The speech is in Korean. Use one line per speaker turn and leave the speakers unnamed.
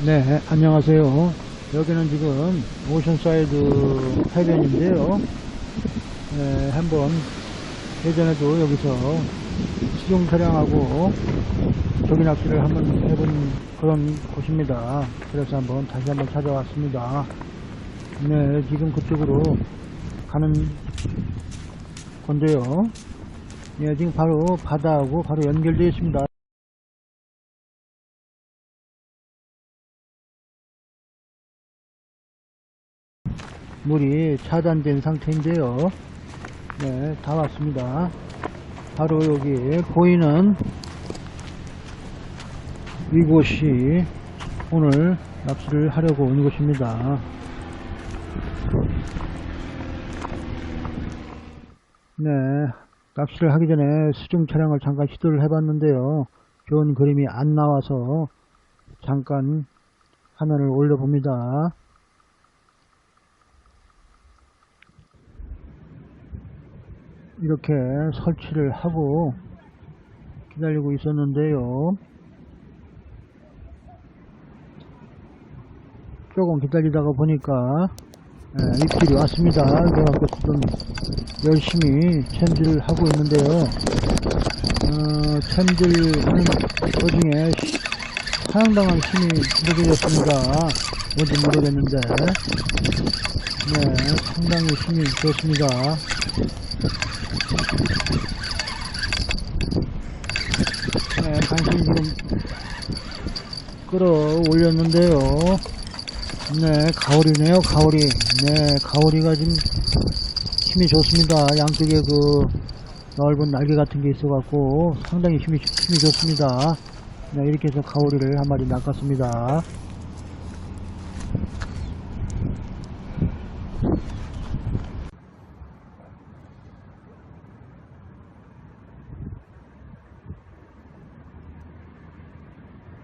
네, 안녕하세요. 여기는 지금 오션사이드 해변인데요. 네, 한번 예전에도 여기서 수중 차량하고 조기 낚시를 한번 해본 그런 곳입니다. 그래서 한번 다시 한번 찾아왔습니다. 네, 지금 그쪽으로 가는 건데요. 네, 지금 바로 바다하고 바로 연결되어 있습니다. 물이 차단된 상태인데요. 네, 다 왔습니다. 바로 여기 보이는 이곳이 오늘 낚시를 하려고 온 곳입니다. 네, 낚시를 하기 전에 수중 촬영을 잠깐 시도를 해봤는데요. 좋은 그림이 안 나와서 잠깐 화면을 올려봅니다. 이렇게 설치를 하고 기다리고 있었는데요. 조금 기다리다가 보니까 예, 입질이 왔습니다. 그래갖고 지금 열심히 챔질을 하고 있는데요. 어, 챔질 하는 도중에 사용당한 힘이 느껴졌습니다. 뭔지 모르겠는데 네, 상당히 힘이 좋습니다. 네, 간신히 지금 끌어올렸는데요. 네, 가오리네요, 가오리. 네, 가오리가 지금 힘이 좋습니다. 양쪽에 그 넓은 날개 같은 게 있어갖고 상당히 힘이, 힘이 좋습니다. 네, 이렇게 해서 가오리를 한 마리 낚았습니다.